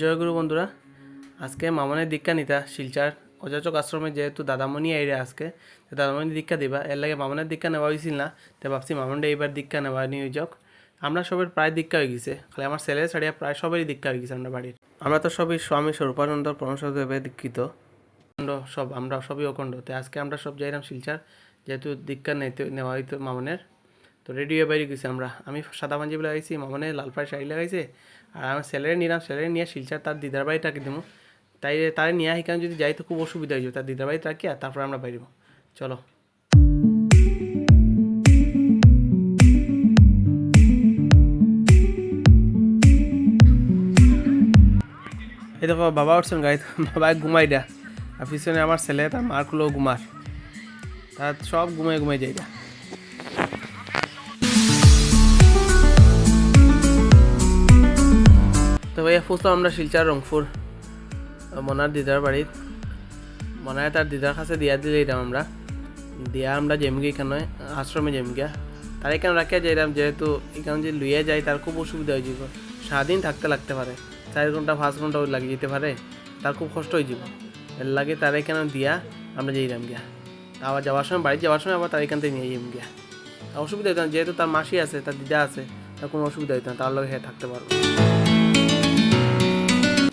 জয়গুরু বন্ধুরা, আজকে মামনের দীক্ষা নিতা, শিলচার অযাচক আশ্রমে যেহেতু দাদামণি আইরে আজকে দাদামণি দীক্ষা দিবা, এর লাগে মামনের দীক্ষা নেওয়া হয়েছিল না, তো ভাবছি মামনটা এইবার দীক্ষা নেওয়া নিয়ে যাক। আমরা সবের প্রায় দীক্ষা হয়ে গেছে, খালি আমার ছেলে ছাড়িয়া প্রায় সবারই দীক্ষা হয়ে গেছে আমরা বাড়ির। আমরা তো সবই স্বামী স্বরূপানন্দ পরমশদেবে দীক্ষিত। অখণ্ড সব, আমরা সবই অখণ্ড, তো আজকে আমরা সব যাইলাম শিলচার, যেহেতু দীক্ষা নেওয়া হইতো মামনের। তো রেডি হয়ে বাইরে গেছি আমরা। আমি সাদা পাঞ্জাবি লাগাইছি, মামনে লাল পাড়ি শাড়ি লাগাইছে, আর আমার স্যালারি নিলাম স্যালারি নিয়ে শিলচার তার দিদার বাড়ি টাকি দেবো তাই তারে নিয়ে সেখানে যদি যাই তো খুব অসুবিধা হয়ে যাবে, তার দিদার বাড়ি রাখি আর তারপরে আমরা বাইরব চলো। এই দেখো, বাবা উঠছেন গাড়ি বাবা ঘুমাই দেয়া। আর পিছনে আমার ছেলে, তার মার খুলো ঘুমার তার সব ঘুমাই ঘুমাই যাই দা তো ভাইয়া ফুসলাম আমরা শিলচার, রংপুর, মনার দিদার বাড়ির মনায় তার দিদার কাছে দিয়া দিলে এরাম আমরা। দিয়া আমরা জেমগি এখানে আশ্রমে জেমগিয়া তার এখানে রাখিয়া যাইলাম যেহেতু এখানে যে লুইয়া যায় তার খুব অসুবিধা হয়ে যাব। সারাদিন থাকতে লাগতে পারে। চার ঘণ্টা পাঁচ ঘণ্টা লাগে যেতে পারে। তার খুব কষ্ট হয়ে যাব। এর লাগে তার এখানে দিয়া আমরা যাইলাম গিয়া আবার যাওয়ার সময় বাড়ি যাওয়ার সময় আবার তার এখান থেকে নিয়ে যাইম গিয়া অসুবিধা হইতো না, যেহেতু তার মাসি আছে, তার দিদা আছে, তার কোনো অসুবিধা হইতো না, তার লগে হ্যাঁ থাকতে পারব।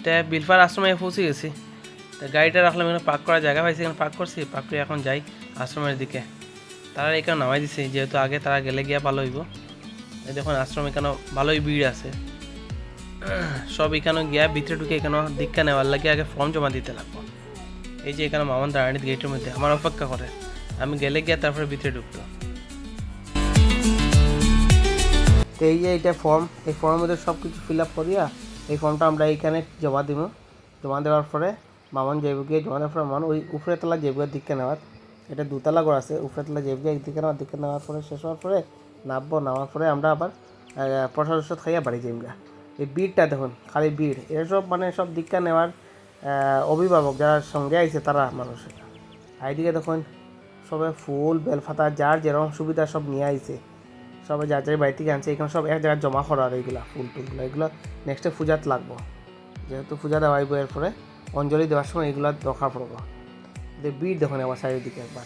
তে বিলফার আশ্রমে পৌঁছে গেছি। তো গাড়িটা রাখলাম, এখানে পার্ক করার জায়গা পাইছি, এখানে পার্ক করছি পার্ক করে এখন যাই আশ্রমের দিকে। তারা এখানে নামাই দিছে, যেহেতু আগে তারা গেলে গিয়া ভালো হইব। দেখুন, আশ্রম এখানে ভালোই ভিড় আছে। সব এখানে গিয়া ভিতরে ঢুকে এখানে দীক্ষা নেওয়ার লাগে আগে ফর্ম জমা দিতে লাগবো। এই যে এখানে মামন দাঁড়ানি গেটের মধ্যে, আমার অপেক্ষা করে। আমি গেলে গিয়া তারপরে ভিতরে ঢুকতো এই যে এইটা ফর্ম এই ফর্মের মধ্যে সব কিছু ফিল আপ করিয়া এই ফর্মটা আমরা এইখানে জমা দিব। জমা দেওয়ার পরে মামন যাইবকে জমা দেওয়ার পরে মামন ওই উপরে তলা যাইবকে দীক্ষা নেওয়ার। এটা দুতলা করে আছে উপরে তলা যাইবকে দীক্ষা নেওয়ার দীক্ষা নেওয়ার পরে শেষ হওয়ার পরে নামবো, নামার পরে আমরা আবার প্রসাদ টসাদ খাইয়া বাড়ি যাইমগা। এই ভিড়টা দেখুন, খালি ভিড় এসব মানে সব দীক্ষা নেওয়ার অভিভাবক যারা সঙ্গে আইছে তারা মানুষের আইদিকে দেখুন, সবে ফুল বেলফাতা যার যেরকম সুবিধা সব নিয়ে আইছে। সবাই যার যার বাড়ি থেকে আনছে, এখানে সব এক জায়গায় জমা করা আর এইগুলা ফুল টুলগুলো এগুলো নেক্সটে পূজাত লাগবো। যেহেতু পূজা দেওয়া এরপরে, অঞ্জলি দেওয়ার সময় এগুলো দরকার পড়ব। ভিড় দেখুন আমার চারিদিকে একবার।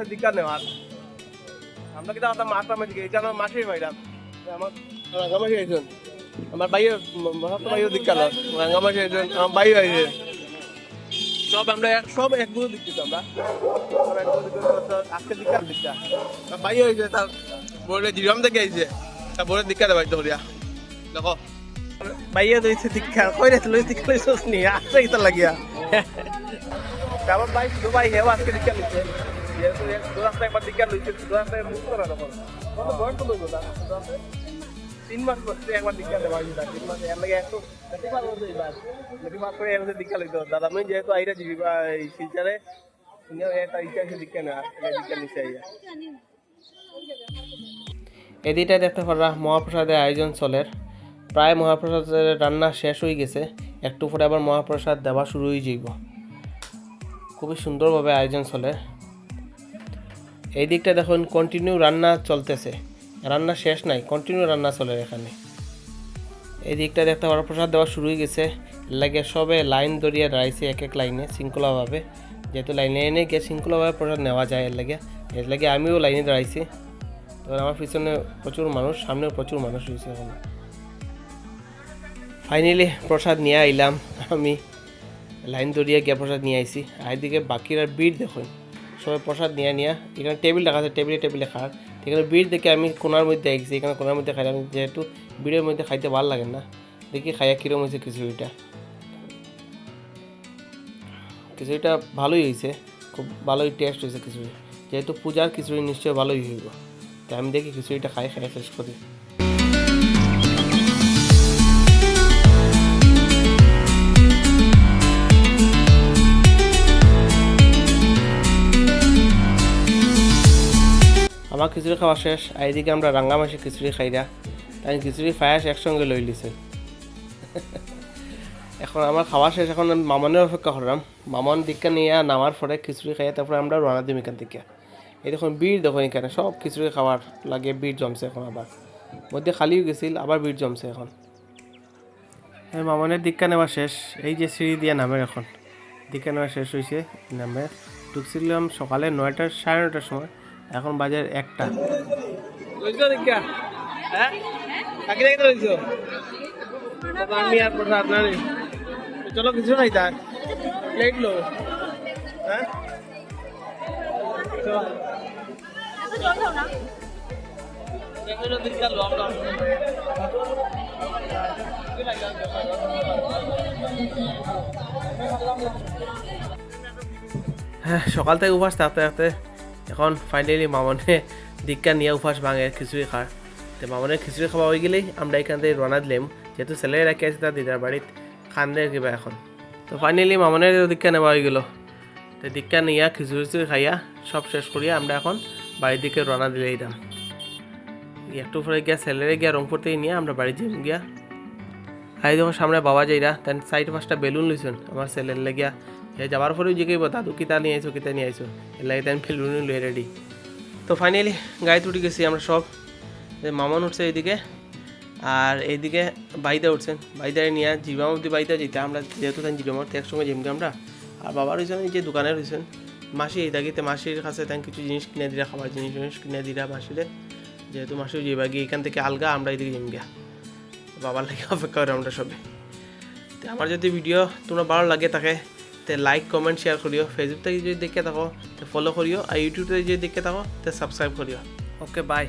গেছে দীক্ষা নেওয়ার আমরা কিন্তু আমার মাসটা মাঝে গেছি আমার মাসেই পাইলাম আমার রাঙ্গামাসি আইছেন আমার বাইয়ের মহাত্মা বাইয়ের দীক্ষা লয় রাঙ্গামাসি আইছেন আমার বাই আইছে সব আমরা সব এক গুরু দিচ্ছি আমরা। তো আজকে দীক্ষার দীক্ষা আমার বাই হয়েছে তার বোর্ডে জিরাম থেকে আইছে। তার বোর্ডে দীক্ষা দেবাই ধরিয়া দেখো। বাইয়ে দিয়েছে দীক্ষা কই রে তুই দীক্ষা লইছস নি আসছে লাগিয়া। আমার ভাই ভাই হেও আজকে দীক্ষা নিচ্ছে আইয়া এদিকটা দেখতে পারা মহাপ্রসাদের আয়োজন চলের প্রায় মহাপ্রসাদের রান্না শেষ হয়ে গেছে। একটু পরে আবার মহাপ্রসাদ দেওয়া শুরু হয়ে যাইব। খুবই সুন্দরভাবে আয়োজন চলে। এই দিকটা দেখুন কন্টিনিউ রান্না চলতেছে। রান্না শেষ নাই কন্টিনিউ রান্না চলে এখানে। এই দিকটা দেখতে পারো, প্রসাদ দেওয়া শুরু হয়ে গেছে। লাগে সবে লাইন ধরিয়ে দাঁড়াইছে এক এক লাইনে, শৃঙ্খলাভাবে। যেহেতু লাইনে এনে গিয়ে শৃঙ্খলাভাবে প্রসাদ নেওয়া যায় এর লাগে। এর লাগে আমিও লাইনে দাঁড়াইছি। তো আমার পিছনে প্রচুর মানুষ, সামনেও প্রচুর মানুষ রয়েছে এখন। ফাইনালি প্রসাদ নিয়ে আইলাম। আমি লাইন ধরিয়ে গিয়ে প্রসাদ নিয়ে আইছি। আর এদিকে বাকিরা ভিড় দেখুন। সবাই প্রসাদ নিয়ে নিয়ে, এখানে টেবিল রাখা আছে টেবিলে টেবিলে খাওয়ার এখানে বিড় দেখে আমি কোনার মধ্যে আইছি এখানে কোনার মধ্যে খাইলাম যেহেতু বিড়ের মধ্যে খাইতে ভালো লাগে না, দেখি খাইয়া কিরম হয়েছে খিচুড়িটা। খিচুড়িটা ভালোই হয়েছে, খুব ভালোই টেস্ট হয়েছে খিচুড়ি। যেহেতু পূজার খিচুড়ি নিশ্চয়ই ভালোই হইব। তাই আমি দেখি খিচুড়িটা খাই খাই শেষ করি। আমার খিচুড়ি খাওয়া শেষ এদিকে আমরা রাঙ্গা মাসে খিচুড়ি খাইরা তাই খিচুড়ি ফায়াস একসঙ্গে লই লিছে এখন আমার খাওয়া শেষ, এখন আমি মামনের অপেক্ষা করলাম। মামন দিকটা নিয়ে নামার পরে খিচুড়ি খাইয়া তারপরে আমরা রানা দিম এখান থেকে। এই দেখুন বীর দেখুন এখানে, সব খিচুড়ি খাওয়ার লাগে বীর জমছে এখন আবার। মধ্যে খালিও গেছিল, আবার বীর জমছে এখন। এই মামনের দিকটা নেওয়া শেষ, এই যে সিঁড়ি দিয়ে নামের এখন। দিকটা নেওয়া শেষ হয়েছে নামে। ঢুকছিলাম সকালে নয়টা সাড়ে নয়টার সময়। এখন বাজার একটা। হ্যাঁ? আমি আর প্রসাদ না চলো কিছু নাই তার। প্লেট লো হ্যাঁ? হ্যাঁ সকাল থেকে উপাস থাকতে থাকতে এখন ফাইনালি মামনে দীক্ষা নিয়ে উপাস ভাঙে খিচুড়ি খার তো মামনের খিচুড়ি খাওয়া হয়ে গেলেই আমরা এখান থেকে রওনা দিলাম, যেহেতু ছেলেরা রাখি আছে তার দিদার বাড়িত খান্দে কিবা এখন। তো ফাইনালি মামনের দীক্ষা নেওয়া হয়ে গেল। তো দীক্ষা নিয়ে, খিচুড়ি খিচুড়ি খাইয়া সব শেষ করিয়া আমরা এখন বাড়ির দিকে রওনা দিলে দিলাম একটু পরে গিয়া ছেলেরে গিয়া রংপুর থেকে নিয়ে আমরা বাড়ি যাই গিয়া। আই যখন সামনে বাবা যাইরা তেন সাইড পাঁচটা বেলুন লইছেন আমার ছেলের লেগিয়া সে যাবার পরেও জিজ্ঞেস দাদু কিতা নিয়ে আইছো, কিতা নিয়ে আইছো? এর লাগে তেন বেলুন লই রেডি তো ফাইনালি গাড়িতে উঠে গেছি আমরা সব। যে মামন উঠছে এইদিকে, আর এইদিকে বাইদা উঠছেন। বাইদা নিয়ে জিবাম অব্দি বাইদা যেতে আমরা যেহেতু তাই জিবাম একসঙ্গে জিমকে আমরা। আর বাবা রয়েছেন এই যে দোকানে রয়েছেন মাসি এই দাগিতে, মাসির কাছে তাই কিছু জিনিস কিনে দিরা, খাবার জিনিস জিনিস কিনে দিরা মাসিরে। যেহেতু মাসি যাইবা গিয়ে এখান থেকে আলগা, আমরা এইদিকে জিম গিয়া। বাবার লাগে অপেক্ষা করে আমরা সবে। তো আমার যদি ভিডিও তোমরা ভালো লাগে থাকে তে লাইক কমেন্ট শেয়ার করিও। ফেসবুক যদি দেখে থাকো, তো ফলো করিও। আর ইউটিউব যদি দেখে থাকো, তে সাবস্ক্রাইব করিও। Okay bye